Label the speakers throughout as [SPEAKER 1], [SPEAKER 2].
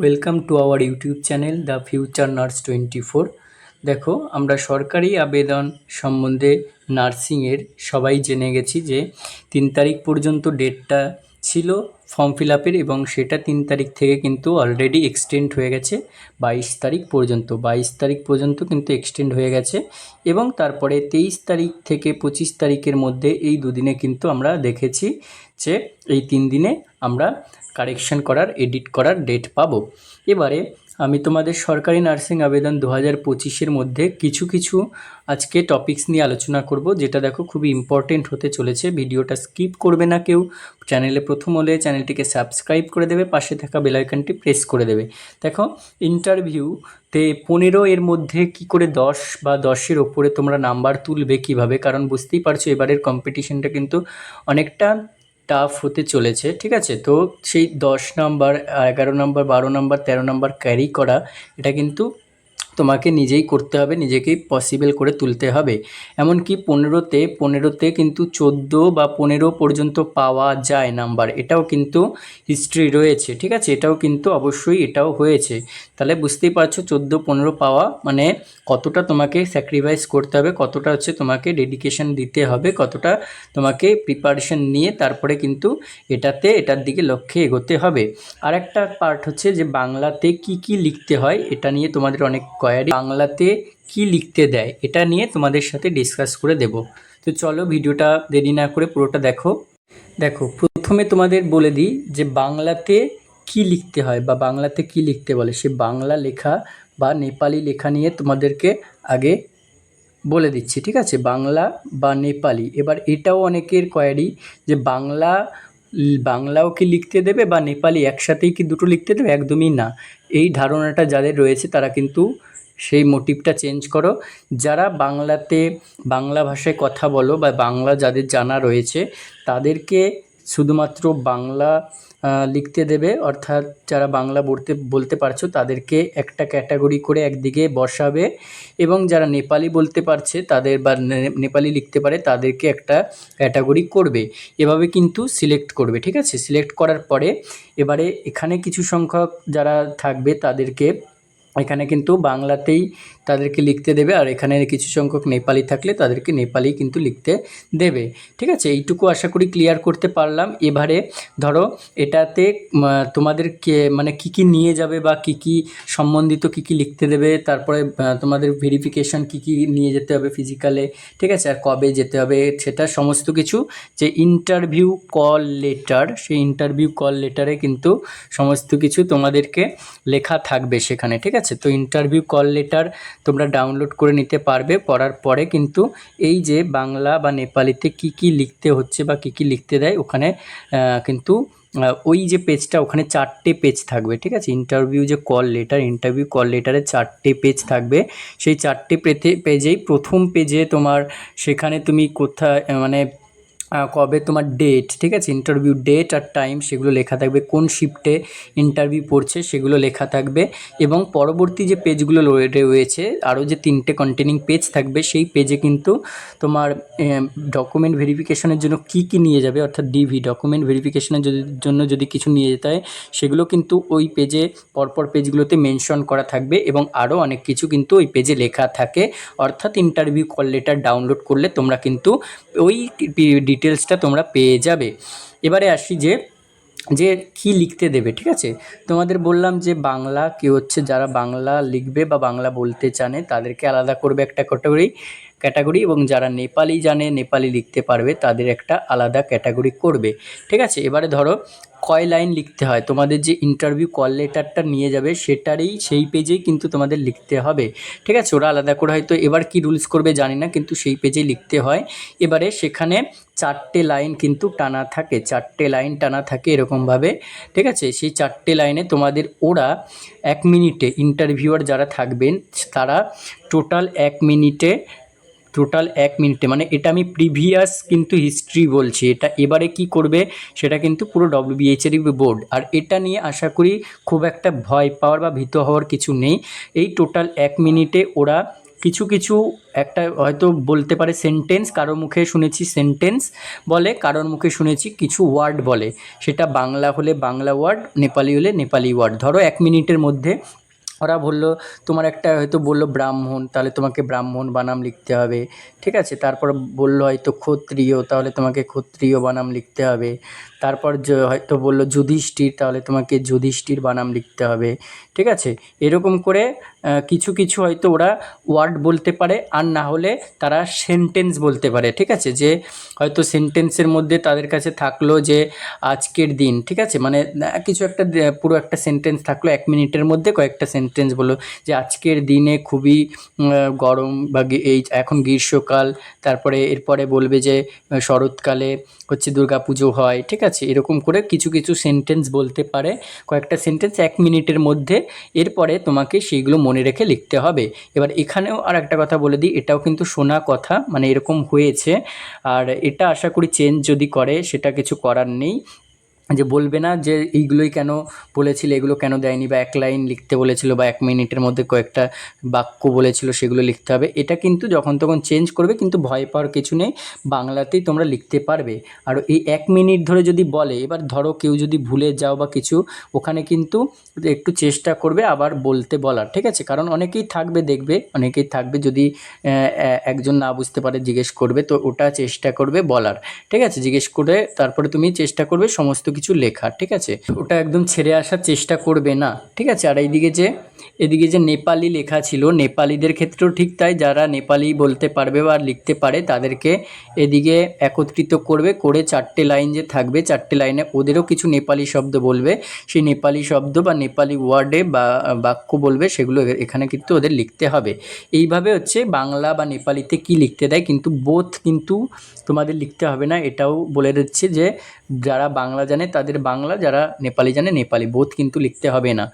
[SPEAKER 1] Welcome to our YouTube channel the future nurse twenty four দেখো, আমরা সরকারি আবেদন সম্বন্ধে নার্সিংয়ের সবাই জেনে গেছি যে তিন তারিখ পর্যন্ত ডেটটা ছিল ফর্ম ফিল আপের এবং সেটা তিন তারিখ থেকে কিন্তু অলরেডি এক্সটেন্ড হয়ে গেছে, বাইশ তারিখ পর্যন্ত। বাইশ তারিখ পর্যন্ত কিন্তু এক্সটেন্ড হয়ে গেছে এবং তারপরে তেইশ তারিখ থেকে পঁচিশ তারিখের মধ্যে এই দুদিনে কিন্তু আমরা দেখেছি যে এই তিন দিনে আমরা কারেকশন করার এডিট করার ডেট পাবো। এবারে আমি তোমাদের সরকারি নার্সিং আবেদন দু হাজার পঁচিশের মধ্যে কিছু কিছু আজকে টপিকস নিয়ে আলোচনা করব, যেটা দেখো খুবই ইম্পর্টেন্ট হতে চলেছে। ভিডিওটা স্কিপ করবে না কেউ। চ্যানেলে প্রথম হলে চ্যানেলটিকে সাবস্ক্রাইব করে দেবে, পাশে থাকা বেলাইকনটি প্রেস করে দেবে। দেখো ইন্টারভিউতে পনেরো এর মধ্যে কি করে দশ বা দশের ওপরে তোমরা নাম্বার তুলবে কীভাবে? কারণ বুঝতেই পারছ, এবারের কম্পিটিশনটা কিন্তু অনেকটা টাফ হতে চলেছে, ঠিক আছে? তো সেই দশ নাম্বার এগারো নাম্বার বারো নাম্বার তেরো নাম্বার ক্যারি করা, এটা কিন্তু তোমাকে নিজেই করতে হবে, নিজেকেই পসিবল করে তুলতে হবে। এমনকি পনেরোতে পনেরোতে কিন্তু চোদ্দ বা পনেরো পর্যন্ত পাওয়া যায় নাম্বার। এটাও কিন্তু হিস্ট্রি রয়েছে, ঠিক আছে? এটাও কিন্তু অবশ্যই এটাও হয়েছে। তাহলে বুঝতেই পারছ চোদ্দ, পনেরো পাওয়া মানে কতটা তোমাকে স্যাক্রিফাইস করতে হবে, কতটা হচ্ছে তোমাকে ডেডিকেশন দিতে হবে, কতটা তোমাকে প্রিপারেশন নিয়ে তারপরে কিন্তু এটাতে, এটার দিকে লক্ষ্যে এগোতে হবে। আর একটা পার্ট হচ্ছে যে বাংলাতে কি কি লিখতে হয়, এটা নিয়ে তোমাদের অনেক কোয়ারি বাংলাতে কি লিখতে দেয়, এটা নিয়ে তোমাদের সাথে ডিসকাস করে দেব। তো চলো ভিডিওটা দেরি না করে পুরোটা দেখো। দেখো, প্রথমে তোমাদের বলে দিই যে বাংলাতে কি লিখতে হয় বা বাংলাতে কি লিখতে বলে। সে বাংলা লেখা বা নেপালি লেখা নিয়ে তোমাদেরকে আগে বলে দিচ্ছি, ঠিক আছে? বাংলা বা নেপালি। এবার এটাও অনেকের কোয়ারি যে বাংলা বাংলাও কি লিখতে দেবে বা নেপালি একসাথেই কি দুটো লিখতে দেবে? একদমই না। এই ধারণাটা যাদের রয়েছে তারা কিন্তু সেই মোটিভটা চেঞ্জ করো। যারা বাংলাতে বাংলা ভাষায় কথা বলো বা বাংলা যাদের জানা রয়েছে, তাদেরকে শুধুমাত্র বাংলা লিখতে দেবে, অর্থাৎ যারা বাংলা বলতে বলতে পারছ, তাদেরকে একটা ক্যাটাগরি করে একদিকে বসাবে এবং যারা নেপালি বলতে পারছে, তাদের বা নেপালি লিখতে পারে, তাদেরকে একটা ক্যাটাগরি করবে। এভাবে কিন্তু সিলেক্ট করবে, ঠিক আছে? সিলেক্ট করার পরে এবারে এখানে কিছু সংখ্যক যারা থাকবে, তাদেরকে এখানে কিন্তু বাংলাতেই তাদেরকে লিখতে দেবে, আর এখানে কিছু সংখ্যক নেপালি থাকলে তাদেরকে নেপালি কিন্তু লিখতে দেবে। ঠিক আছে, এইটুকু আশা করি ক্লিয়ার করতে পারলাম। এবারে ধরো এটাতে তোমাদেরকে মানে কি কি নিয়ে যাবে বা কি কি সম্বন্ধিত কি কি লিখতে দেবে, তারপরে তোমাদের ভেরিফিকেশান কি কি নিয়ে যেতে হবে ফিজিক্যালে ঠিক আছে, আর কবে যেতে হবে, সেটা সমস্ত কিছু, যে ইন্টারভিউ কল লেটার সেই ইন্টারভিউ কল লেটারে কিন্তু সমস্ত কিছু তোমাদেরকে লেখা থাকবে সেখানে, ঠিক আছে? তো ইন্টারভিউ কল লেটার তোমরা ডাউনলোড করে নিতে পারবে। পড়ার পরে কিন্তু এই যে বাংলা বা নেপালিতে কি কি লিখতে হচ্ছে বা কি কি লিখতে দেয়, ওখানে কিন্তু ওই যে পেজটা ওখানে চারটে পেজ থাকবে, ঠিক আছে? ইন্টারভিউ যে কল লেটার ইন্টারভিউ কল লেটারে চারটে পেজ থাকবে। সেই চারটে পেতে পেজেই প্রথম পেজে তোমার, সেখানে তুমি কোথায় মানে কবে তোমার ডেট ঠিক আছে? ইন্টারভিউ ডেট আর টাইম সেগুলো লেখা থাকবে। কোন শিফটে ইন্টারভিউ পড়ছে সেগুলো লেখা থাকবে। এবং পরবর্তী যে পেজগুলো রয়েছে, আরও যে তিনটে কন্টেনিং পেজ থাকবে, সেই পেজে কিন্তু তোমার ডকুমেন্ট ভেরিফিকেশনের জন্য কি কি নিয়ে যাবে? অর্থাৎ ডিভি ডকুমেন্ট ভেরিফিকেশনের জন্য যদি কিছু নিয়ে যেতে হয়, সেগুলো কিন্তু ওই পেজে পরপর পেজগুলোতে মেনশন করা থাকবে এবং আরও অনেক কিছু কিন্তু ওই পেজে লেখা থাকে। অর্থাৎ ইন্টারভিউ কল লেটার ডাউনলোড করলে তোমরা কিন্তু ওই ডিটেলসটা তোমরা পেয়ে যাবে। এবারে আসি যে যে কি লিখতে দেবে, ঠিক আছে? তোমাদের বললাম যে বাংলা, কী হচ্ছে? যারা বাংলা লিখবে বা বাংলা বলতে চানে তাদেরকে আলাদা করবে একটা ক্যাটাগরি ক্যাটাগরি এবং যারা নেপালি জানে, নেপালি লিখতে পারবে, তাদের একটা আলাদা ক্যাটাগরি করবে। ঠিক আছে? এবারে ধরো, কয় লাইন লিখতে হয়? তোমাদের যে ইন্টারভিউ কল লেটারটা নিয়ে যাবে, সেটারই সেই পেজেই কিন্তু তোমাদের লিখতে হবে। ঠিক আছে? ওরা আলাদা করে হয়তো এবার কি রুলস করবে জানি না, কিন্তু সেই পেজেই লিখতে হয়। এবারে সেখানে চারটে লাইন কিন্তু টানা থাকে, চারটে লাইন টানা থাকে এরকমভাবে। ঠিক আছে? সেই চারটে লাইনে তোমাদের ওরা এক মিনিটে ইন্টারভিউয়ার যারা থাকবেন, তারা টোটাল এক মিনিটে টোটাল এক মিনিটে মানে এটা আমি প্রিভিয়াস কিন্তু হিস্ট্রি বলছি। এটা এবারে কি করবে, সেটা কিন্তু পুরো ডব্লিউবিএইচেরই বোর্ড আর এটা নিয়ে আশা করি খুব একটা ভয় পাওয়ার বা ভীত হওয়ার কিছু নেই। এই টোটাল এক মিনিটে ওরা কিছু কিছু একটা হয়তো বলতে পারে সেন্টেন্স কারোর মুখে শুনেছি সেন্টেন্স বলে, কারোর মুখে শুনেছি কিছু ওয়ার্ড বলে। সেটা বাংলা হলে বাংলা ওয়ার্ড নেপালি হলে নেপালি ওয়ার্ড ধরো এক মিনিটের মধ্যে ওরা বলল, তোমার একটা হয়তো বলল ব্রাহ্মণ, তাহলে তোমাকে ব্রাহ্মণ বানাম লিখতে হবে। ঠিক আছে? তারপর বলল, হয়তো ক্ষত্রিয়, তাহলে তোমাকে ক্ষত্রিয় বানাম লিখতে হবে। তারপর হয়তো বলল যুধিষ্ঠির, তাহলে তোমাকে যুধিষ্ঠির বানাম লিখতে হবে। ঠিক আছে? এরকম করে কিছু কিছু হয়তো ওরা ওয়ার্ড বলতে পারে, আর না হলে তারা সেন্টেন্স বলতে পারে। ঠিক আছে? যে হয়তো সেন্টেন্সের মধ্যে তাদের কাছে থাকল যে আজকের দিন। ঠিক আছে? মানে কিছু একটা পুরো একটা সেন্টেন্স থাকল, এক মিনিটের মধ্যে কয়েকটা সেন্টেন্স বলল যে আজকের দিনে খুবই গরম বা এই এখন গ্রীষ্মকাল, তারপরে এরপরে বলবে যে শরৎকালে হচ্ছে দুর্গা পুজো হয়। ঠিক আছে? এরকম করে কিছু কিছু সেন্টেন্স বলতে পারে। কয়েকটা সেন্টেন্স এক মিনিটের মধ্যে, এরপরে তোমাকে সেইগুলো মনে রেখে লিখতে হবে। এবার এখানেও আর একটা কথা বলে দিই, এটাও কিন্তু শোনা কথা মানে এরকম হয়েছে। আর এটা আশা করি চেঞ্জ যদি করে, সেটা কিছু করার নেই। যে বলবে না যে এইগুলোই কেন বলেছিল, এগুলো কেন দেয়নি বা এক লাইন লিখতে বলেছিল বা এক মিনিটের মধ্যে কয়েকটা বাক্য বলেছিল সেগুলো লিখতে হবে। এটা কিন্তু যখন তখন চেঞ্জ করবে কিন্তু ভয় পাওয়ার কিছু নেই। বাংলাতেই তোমরা লিখতে পারবে। আর এই এক মিনিট ধরে যদি বলে, এবার ধরো কেউ যদি ভুলে যাও বা কিছু, ওখানে কিন্তু একটু চেষ্টা করবে আবার বলতে বলার, ঠিক আছে? কারণ অনেকেই থাকবে, দেখবে, অনেকেই থাকবে যদি একজন না বুঝতে পারে, জিজ্ঞেস করবে, তো ওটা চেষ্টা করবে বলার, ঠিক আছে? জিজ্ঞেস করে তারপরে তুমি চেষ্টা করবে সমস্ত কিছু লেখা, ঠিক আছে? ওটা একদম ছেড়ে আসার চেষ্টা করবে না, ঠিক আছে? আর এইদিকে যে এদিকে যে নেপালি লেখা ছিল, নেপালিদের ক্ষেত্রেও ঠিক তাই, যারা নেপালি বলতে পারবে বা লিখতে পারে তাদেরকে এদিকে একত্রিত করবে, করে চারটে লাইন যে থাকবে, চারটে লাইনে ওদেরও কিছু নেপালি শব্দ বলবে। সেই নেপালি শব্দ বা নেপালি ওয়ার্ডে বা বাক্য বলবে, সেগুলো এখানে কিন্তু ওদের লিখতে হবে। এইভাবে হচ্ছে বাংলা বা নেপালিতে কি লিখতে দেয়, কিন্তু বোথ কিন্তু তোমাদের লিখতে হবে না। এটাও বলে দিচ্ছে যে, যারা বাংলা জানে তাদের বাংলা, যারা নেপালি জানে নেপালি বোথ কিন্তু লিখতে হবে না।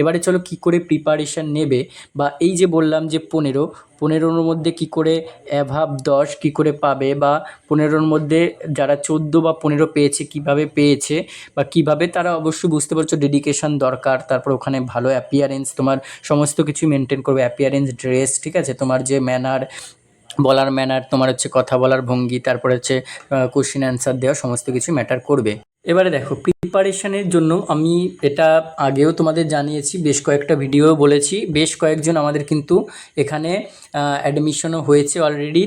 [SPEAKER 1] এবারে চলো কি করে প্রিপারেশান নেবে বা এই যে বললাম যে পনেরো, পনেরোর মধ্যে কি করে অ্যাভাব দশ কি করে পাবে বা পনেরোর মধ্যে যারা চোদ্দ বা পনেরো পেয়েছে কীভাবে পেয়েছে বা কীভাবে তারা অবশ্যই বুঝতে পারছ ডেডিকেশন দরকার, তারপর ওখানে ভালো অ্যাপিয়ারেন্স তোমার সমস্ত কিছু মেনটেন করবে অ্যাপিয়ারেন্স ড্রেস ঠিক আছে? তোমার যে ম্যানার বলার ম্যানার তোমার হচ্ছে কথা বলার ভঙ্গি, তারপরে হচ্ছে কোশ্চেন অ্যান্সার দেওয়া, সমস্ত কিছু ম্যাটার করবে। এবারে দেখো প্রিপারেশানের জন্য আমি এটা আগেও তোমাদের জানিয়েছি, বেশ কয়েকটা ভিডিও বলেছি, বেশ কয়েকজন আমাদের কিন্তু এখানে অ্যাডমিশনও হয়েছে অলরেডি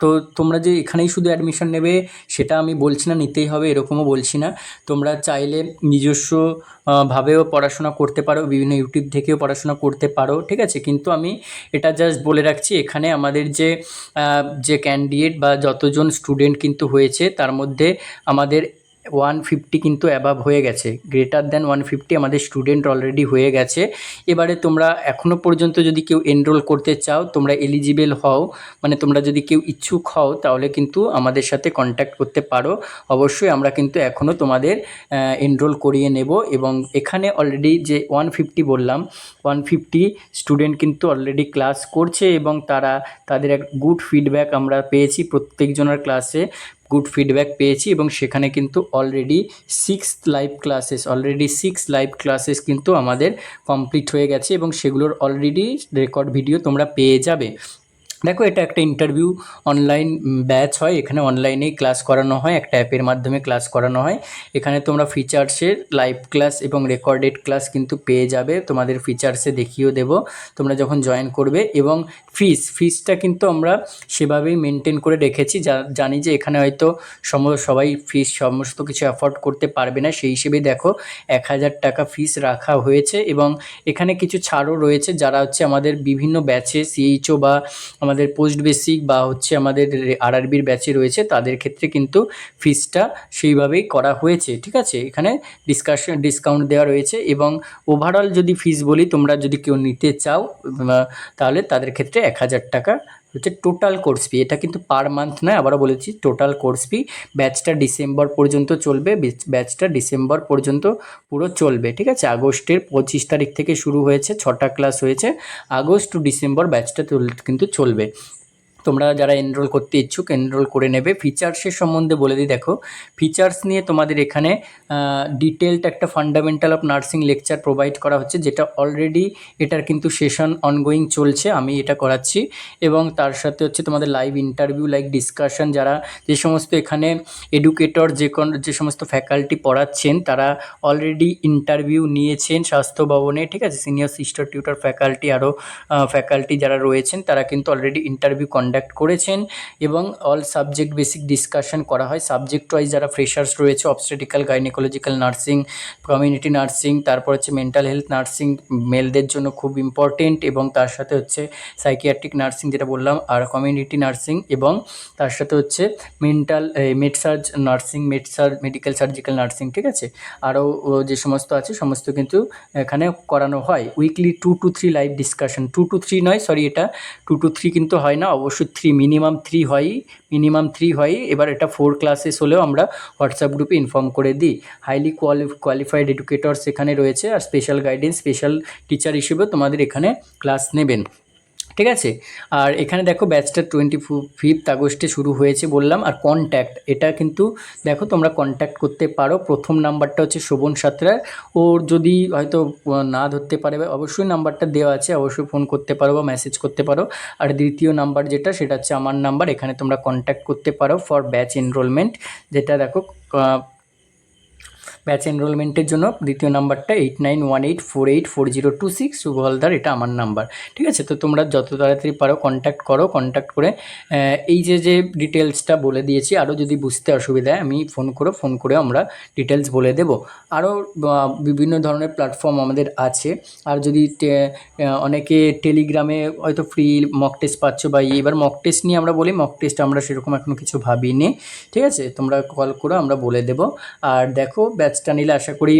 [SPEAKER 1] তো তোমরা যে এখানেই শুধু অ্যাডমিশন নেবে সেটা আমি বলছি না, নিতেই হবে, এরকমও বলছি না। তোমরা চাইলে নিজস্ব ভাবেও পড়াশোনা করতে পারো, বিভিন্ন ইউটিউব থেকেও পড়াশোনা করতে পারো, ঠিক আছে? কিন্তু আমি এটা জাস্ট বলে রাখছি, এখানে আমাদের যে যে ক্যান্ডিডেট বা যতজন স্টুডেন্ট কিন্তু হয়েছে, তার মধ্যে আমাদের ওয়ান ফিফটি কিন্তু অ্যাবাভ হয়ে গেছে। গ্রেটার দ্যান ওয়ান ফিফটি আমাদের স্টুডেন্ট অলরেডি হয়ে গেছে। এবারে তোমরা এখনও পর্যন্ত যদি কেউ এনরোল করতে চাও, তোমরা এলিজিবেল হও। মানে তোমরা যদি কেউ ইচ্ছুক হও, তাহলে কিন্তু আমাদের সাথে কন্ট্যাক্ট করতে পারো। অবশ্যই আমরা কিন্তু এখনও তোমাদের এনরোল করিয়ে নেব এবং এখানে অলরেডি যে ওয়ান ফিফটি বললাম ওয়ান ফিফটি স্টুডেন্ট কিন্তু অলরেডি ক্লাস করছে এবং তারা, তাদের এক গুড ফিডব্যাক আমরা পেয়েছি প্রত্যেকজনের ক্লাসে গুড ফিডব্যাক পেয়েছি এবং সেখানে কিন্তু already six live classes already six live classes কিন্তু আমাদের কমপ্লিট হয়ে গেছে এবং সেগুলোর অলরেডি রেকর্ড ভিডিও তোমরা পেয়ে যাবে। দেখো, এটা একটা ইন্টারভিউ অনলাইন ব্যাচ হয়। এখানে অনলাইনেই ক্লাস করানো হয়, একটা অ্যাপের মাধ্যমে ক্লাস করানো হয়। এখানে তোমরা ফিচার্সের লাইভ ক্লাস এবং রেকর্ডেড ক্লাস কিন্তু পেয়ে যাবে। তোমাদের ফিচার্সে দেখিয়েও দেবো। তোমরা যখন জয়েন করবে এবং ফিস ফিসটা কিন্তু আমরা সেভাবেই মেনটেন করে রেখেছি। যা- জানি যে এখানে হয়তো সম, সবাই ফিস সমস্ত কিছু অ্যাফোর্ড করতে পারবে না। সেই হিসেবে দেখো, এক হাজার টাকা ফিস রাখা হয়েছে এবং এখানে কিছু ছাড়ও রয়েছে। যারা হচ্ছে আমাদের বিভিন্ন ব্যাচে সিএইচও বা আমাদের পোস্ট বেসিক বা হচ্ছে আমাদের আরআরবির ব্যাচে রয়েছে, তাদের ক্ষেত্রে কিন্তু ফিজটা সেইভাবেই করা হয়েছে, ঠিক আছে? এখানে ডিসকাশন ডিসকাউন্ট দেওয়া রয়েছে এবং ওভারঅল যদি ফিজ বলি তোমরা যদি কেউ নিতে চাও তাহলে তাদের ক্ষেত্রে এক হাজার টাকা হচ্ছে টোটাল কোর্স ফি এটা কিন্তু পার মান্থ নয়, আবারও বলেছি টোটাল কোর্স ফি ব্যাচটা ডিসেম্বর পর্যন্ত চলবে ব্যাচটা ডিসেম্বর পর্যন্ত পুরো চলবে, ঠিক আছে? আগস্টের পঁচিশ তারিখ থেকে শুরু হয়েছে, ছটা ক্লাস হয়েছে, আগস্ট টু ডিসেম্বর ব্যাচটা কিন্তু চলবে। তোমরা যারা এনরোল করতে ইচ্ছুক এনরোল করে নেবে। ফিচার্সের সম্বন্ধে বলে দিই, দেখো। ফিচার্স নিয়ে তোমাদের এখানে ডিটেলড একটা fundamental of nursing lecture provide করা হচ্ছে, যেটা অলরেডি এটার কিন্তু সেশন অনগোয়িং চলছে, আমি এটা করাচ্ছি। এবং তার সাথে হচ্ছে তোমাদের লাইভ ইন্টারভিউ লাইক ডিসকাশন যারা যে সমস্ত এখানে এডুকেটর যে কোন, যে সমস্ত ফ্যাকাল্টি পড়াচ্ছেন, তারা অলরেডি ইন্টারভিউ নিয়েছেন স্বাস্থ্য ভবনে, ঠিক আছে? সিনিয়র সিস্টার টিউটার ফ্যাকাল্টি আরও ফ্যাকাল্টি যারা রয়েছেন, তারা কিন্তু অলরেডি ইন্টারভিউ কন্ডাক্ট করেছেন এবং অল সাবজেক্ট বেসিক ডিসকাশন করা হয়। সাবজেক্ট ওয়াইজ যারা ফ্রেশার্স রয়েছে obstetrical gynaecological nursing community nursing তারপর হচ্ছে মেন্টাল হেলথ নার্সিং মেলদের জন্য খুব ইম্পর্টেন্ট এবং তার সাথে হচ্ছে সাইকিয়াট্রিক নার্সিং যেটা বললাম, আর কমিউনিটি নার্সিং এবং তার সাথে হচ্ছে mental med surg nursing med surg medical surgical nursing ঠিক আছে? আরও যে সমস্ত আছে, সমস্ত কিন্তু এখানে করানো হয়। Weekly two to three live discussion two to three নয় সরি এটা। টু টু থ্রি কিন্তু হয় না অবশ্যই থ্রি মিনিমাম থ্রি হয়ই মিনিমাম থ্রি হয়ই এবার এটা ফোর ক্লাসেস হলেও আমরা হোয়াটসঅ্যাপ গ্রুপে ইনফর্ম করে দিই। হাইলি কোয়ালি কোয়ালিফাইড এডুকেটরস এখানে রয়েছে আর স্পেশাল গাইডেন্স স্পেশাল টিচার হিসেবেও তোমাদের এখানে ক্লাস নেবেন। ঠিক আছে? আর এখানে দেখো ব্যাচটা টোয়েন্টি ফিফথ আগস্টে শুরু হয়েছে বললাম, আর কন্ট্যাক্ট এটা কিন্তু দেখো তোমরা কন্ট্যাক্ট করতে পারো। প্রথম নাম্বারটা হচ্ছে শোভন সাঁতরার। ওর যদি হয়তো না ধরতে পারে, বা অবশ্যই নাম্বারটা দেওয়া আছে, অবশ্যই ফোন করতে পারো বা মেসেজ করতে পারো। আর দ্বিতীয় নাম্বার যেটা, সেটা হচ্ছে আমার নাম্বার এখানে তোমরা কন্ট্যাক্ট করতে পারো ফর ব্যাচ এনরোলমেন্ট যেটা দেখো ব্যাচ এনরোলমেন্টের জন্য দ্বিতীয় নাম্বারটা eight nine one eight four eight four zero two six Shubho Haldar এটা আমার নাম্বার ঠিক আছে? তো তোমরা যত তাড়াতাড়ি পারো কন্ট্যাক্ট করো কন্ট্যাক্ট করে এই যে যে ডিটেলসটা বলে দিয়েছি আরও যদি বুঝতে অসুবিধা আমি ফোন করো ফোন করে আমরা ডিটেলস বলে দেবো। আরও বিভিন্ন ধরনের প্ল্যাটফর্ম আমাদের আছে। আর যদি অনেকে টেলিগ্রামে হয়তো ফ্রি মক টেস্ট পাচ্ছ বা ইয়ে, এবার মক টেস্ট নিয়ে আমরা বলি মক টেস্ট আমরা সেরকম এখনও কিছু ভাবিনি ঠিক আছে? তোমরা কল করো আমরা বলে দেবো। আর দেখো ব্যাচটা নিলে আশা করি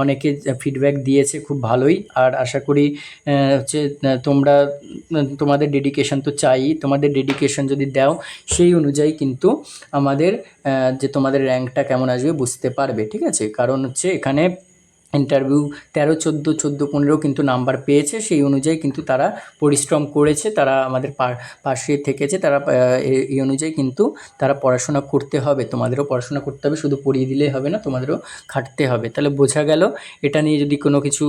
[SPEAKER 1] অনেকে ফিডব্যাক দিয়েছে খুব ভালোই। আর আশা করি হচ্ছে তোমরা তোমাদের ডেডিকেশন তো চাই। তোমাদের ডেডিকেশন যদি দাও, সেই অনুযায়ী কিন্তু আমাদের যে তোমাদের র্যাঙ্কটা কেমন আসবে বুঝতে পারবে, ঠিক আছে? কারণ হচ্ছে এখানে ইন্টারভিউ তেরো, চোদ্দ চোদ্দ, পনেরো কিন্তু নাম্বার পেয়েছে। সেই অনুযায়ী কিন্তু তারা পরিশ্রম করেছে, তারা আমাদের পাশে থেকেছে, তারা এই অনুযায়ী কিন্তু তারা পড়াশোনা করতে হবে। তোমাদেরও পড়াশোনা করতে হবে, শুধু পড়িয়ে দিলেই হবে না, তোমাদেরও খাটতে হবে। তাহলে বোঝা গেল, এটা নিয়ে যদি কোনো কিছু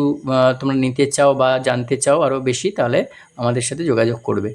[SPEAKER 1] তোমরা নিতে চাও বা জানতে চাও আরও বেশি, তাহলে আমাদের সাথে যোগাযোগ করবে।